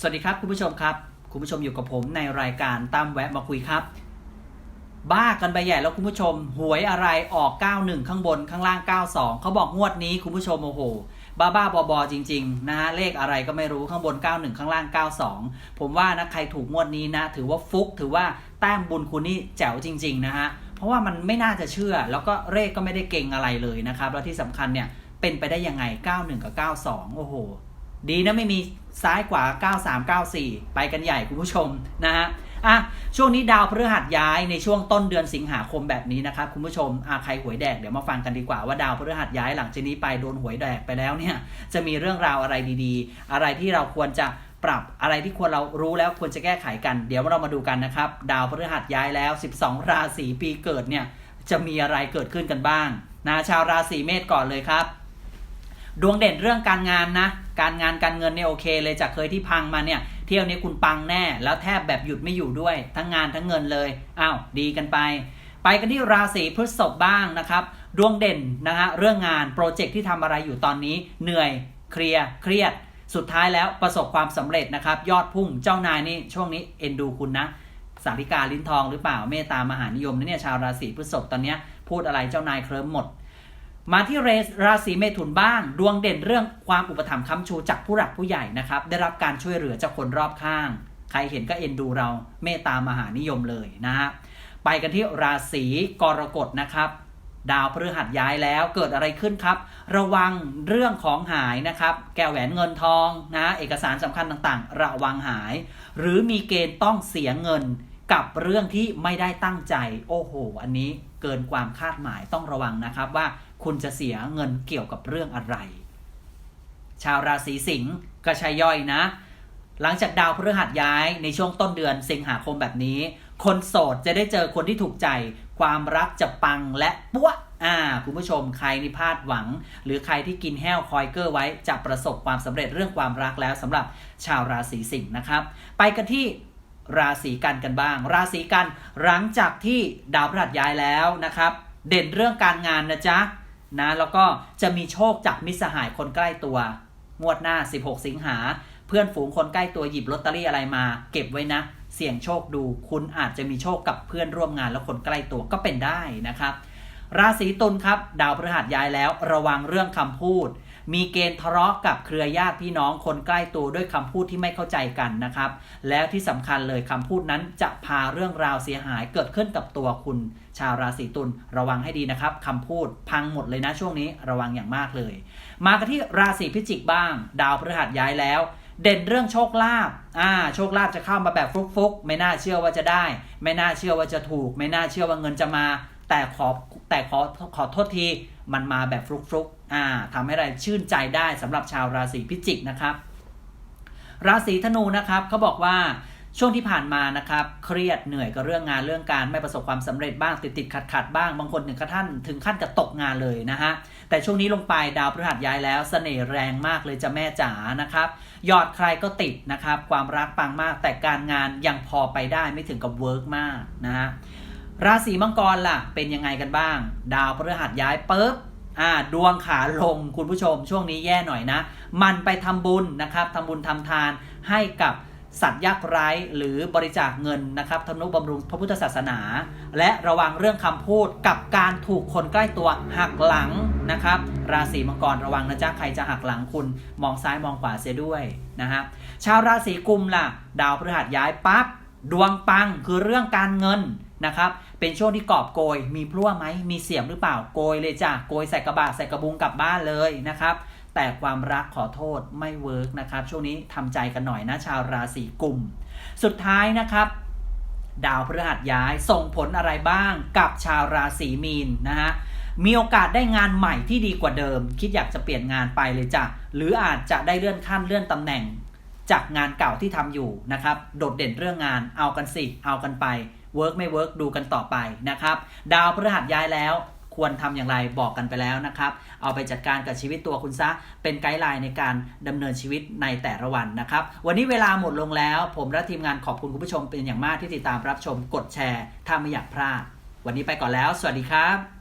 สวัสดีครับคุณผู้ชมครับ คุณผู้ชมอยู่กับผมในรายการตามแวะมาคุยครับ บ้ากันไปใหญ่แล้วคุณผู้ชม หวยอะไรออก 91 ข้างบนข้างล่าง 92 เขาบอกงวดนี้คุณผู้ชมโอ้โห บ้าบ้าบอบอจริงๆนะฮะเลขอะไรก็ไม่รู้ข้างบน 91 ข้างล่าง 92 ผมว่านะใครถูกงวดนี้นะ ถือว่าฟุกถือว่าแต้มบุญคุณนี่แจ๋วจริง ๆ นะฮะเพราะว่ามันไม่น่าจะเชื่อ แล้วก็เลขก็ไม่ได้เก่งอะไรเลยนะครับแล้วที่สำคัญเนี่ยเป็นไปได้ยังไง 91 กับ 92 โอ้โห ดีนะไม่มีซ้ายขวา 93 94 ไปกันใหญ่คุณผู้ชมนะฮะอะช่วงนี้ดาวพฤหัสย้ายในช่วงต้นเดือนสิงหาคมแบบนี้นะครับคุณผู้ชมอะใครหวยแดกเดี๋ยวมาฟังกันดีกว่าว่าดาวพฤหัสย้ายหลังจากนี้ไปโดนหวยแดกไปแล้วเนี่ยจะมีเรื่องราวอะไรดีๆ อะไรที่เราควรจะปรับอะไรที่ควรเรารู้แล้วควรจะแก้ไขกัน เดี๋ยวเรามาดูกันนะครับ ดาวพฤหัสย้ายแล้ว 12 ราศีปีเกิดเนี่ยจะมีอะไรเกิดขึ้นกันบ้างนะชาวราศีเมษก่อนเลยครับ ดวงเด่นเรื่องการงานนะ การงานการเงินเนี่ยโอเค เลยจากเคยที่พังมาเนี่ยเที่ยวนี้คุณปังแน่แล้วแทบแบบหยุดไม่อยู่ด้วย ทั้งงานทั้งเงินเลยอ้าวดีกันไป ไปกันที่ราศีพฤษภบ้างนะครับ ดวงเด่นนะฮะเรื่องงานโปรเจกต์ที่ทำอะไรอยู่ตอนนี้เหนื่อยเคลียร์เครียด สุดท้ายแล้วประสบความสำเร็จนะครับ ยอดพุ่งเจ้านายนี่ช่วงนี้เอ็นดูคุณนะสาริกาลิ้นทองหรือเปล่าเมตตามหานิยมนะเนี่ยชาวราศีพฤษภตอนเนี้ยพูดอะไรเจ้านายเคลิ้มหมด มาที่เรสราศีเมถุนบ้าง ดวงเด่นเรื่องความอุปถัมภ์ค้ำชูจากผู้หลักผู้ใหญ่นะครับ ได้รับการช่วยเหลือจากคนรอบข้าง ใครเห็นก็เอ็นดูเราเมตตามหานิยมเลยนะฮะไปกันที่ราศีกรกฎนะครับ ดาวพฤหัสย้ายแล้วเกิดอะไรขึ้นครับ ระวังเรื่องของหายนะครับ แก้วแหวนเงินทองนะ เอกสารสำคัญต่างๆ ระวังหาย หรือมีเกณฑ์ต้องเสียเงินกับเรื่องที่ไม่ได้ตั้งใจ โอ้โห อันนี้เกินความคาดหมายต้องระวังนะครับว่า คุณจะเสียเงินเกี่ยวกับเรื่องอะไร ชาวราศีสิงห์ก็ใช่ย่อยนะ หลังจากดาวพฤหัสย้ายในช่วงต้นเดือนสิงหาคมแบบนี้ คนโสดจะได้เจอคนที่ถูกใจ ความรักจะปังและปั้วอ่าคุณผู้ชมใครนี่พาดหวัง หรือใครที่กินแห้วคอยเกอร์ไว้จะประสบความสำเร็จเรื่องความรักแล้วสำหรับชาวราศีสิงห์นะครับ ไปกันที่ราศีกันกันบ้าง ราศีกันหลังจากที่ดาวพฤหัสย้ายแล้วนะครับ เด่นเรื่องการงานนะจ๊ะ นะแล้วก็จะมีโชคจากมิตรสหายคนใกล้ตัว งวดหน้า 16 สิงหา เพื่อนฝูงคนใกล้ตัวหยิบลอตเตอรี่อะไรมา เก็บไว้นะ เสี่ยงโชคดู คุณอาจจะมีโชคกับเพื่อนร่วมงานและคนใกล้ตัวก็เป็นได้นะครับ ราศีตุลครับ ดาวพฤหัสย้ายแล้ว ระวังเรื่องคำพูด มีเกณฑ์ทะเลาะกับเครือญาติพี่น้องคนใกล้ตัวด้วยคำพูดที่ไม่เข้าใจกันนะครับ แล้วที่สำคัญเลยคำพูดนั้นจะพาเรื่องราวเสียหายเกิดขึ้นกับตัวคุณ ชาวราศีตุลระวังให้ดีนะครับคำพูดพังหมดเลยนะช่วงนี้ระวังอย่างมากเลย มากันที่ราศีพิจิกบ้าง ดาวพฤหัสย้ายแล้วเด่นเรื่องโชคลาภ อ่า โชคลาภจะเข้ามาแบบฟุกๆ ไม่น่าเชื่อว่าจะได้ ไม่น่าเชื่อว่าจะถูก ไม่น่าเชื่อว่าเงินจะมา แต่ขอแต่ขอขอโทษที มันมาแบบฟลุก อ่าทำให้เราชื่นใจได้สำหรับชาวราศีพิจิกนะครับ ราศีธนูนะครับเขาบอกว่าช่วงที่ผ่านมานะครับ เครียดเหนื่อยกับเรื่องงานเรื่องการไม่ประสบความสำเร็จบ้างติดติดขัดขัดบ้างบางคนถึงขั้นถึงขั้นกับตกงานเลยนะฮะแต่ช่วงนี้ลงไปดาวพฤหัสย้ายแล้วเสน่ห์แรงมากเลยจะแม่จ๋านะครับยอดใครก็ติดนะครับ ความรักปังมากแต่การงานยังพอไปได้ไม่ถึงกับเวิร์กมากนะฮะราศีมังกรล่ะเป็นยังไงกันบ้าง ดาวพฤหัสย้ายปุ๊บ อ่าดวงขาลงคุณผู้ชมช่วงนี้แย่หน่อยนะ มันไปทำบุญนะครับทำบุญทำทานให้กับสัตว์ยากไร้หรือบริจาคเงินนะครับทำนุบำรุงพระพุทธศาสนา และระวังเรื่องคำพูดกับการถูกคนใกล้ตัวหักหลังนะครับ ราศีมังกรระวังนะจ๊ะใครจะหักหลังคุณมองซ้ายมองขวาเสียด้วยนะฮะชาวราศีกุมล่ะ ดาวพฤหัสย้ายปั๊บดวงปังคือเรื่องการเงินนะครับ เป็นช่วงที่กอบโกย มีพลั่วไหมมีเสียมหรือเปล่าโกยเลยจ้ะโกยใส่กระบะใส่กระบุงกลับบ้านเลยนะครับ แต่ความรักขอโทษไม่เวิร์กนะครับ ช่วงนี้ทำใจกันหน่อยนะชาวราศีกุม สุดท้ายนะครับดาวพฤหัสย้ายส่งผลอะไรบ้างกับชาวราศีมีนนะฮะ มีโอกาสได้งานใหม่ที่ดีกว่าเดิม คิดอยากจะเปลี่ยนงานไปเลยจ้ะ หรืออาจจะได้เลื่อนขั้นเลื่อนตำแหน่ง จากงานเก่าที่ทำอยู่นะครับ โดดเด่นเรื่องงานเอากันสิ เอากันไป เวิร์กไม่เวิร์กดูกันต่อไปนะครับดาวพฤหัสย้ายแล้วควรทำอย่างไรบอกกันไปแล้วนะครับ เอาไปจัดการกับชีวิตตัวคุณซะ เป็นไกด์ไลน์ในการดำเนินชีวิตในแต่ละวันนะครับ วันนี้เวลาหมดลงแล้ว ผมและทีมงานขอบคุณคุณผู้ชมเป็นอย่างมากที่ติดตามรับชมกดแชร์ ถ้าไม่อยากพลาด วันนี้ไปก่อนแล้ว สวัสดีครับ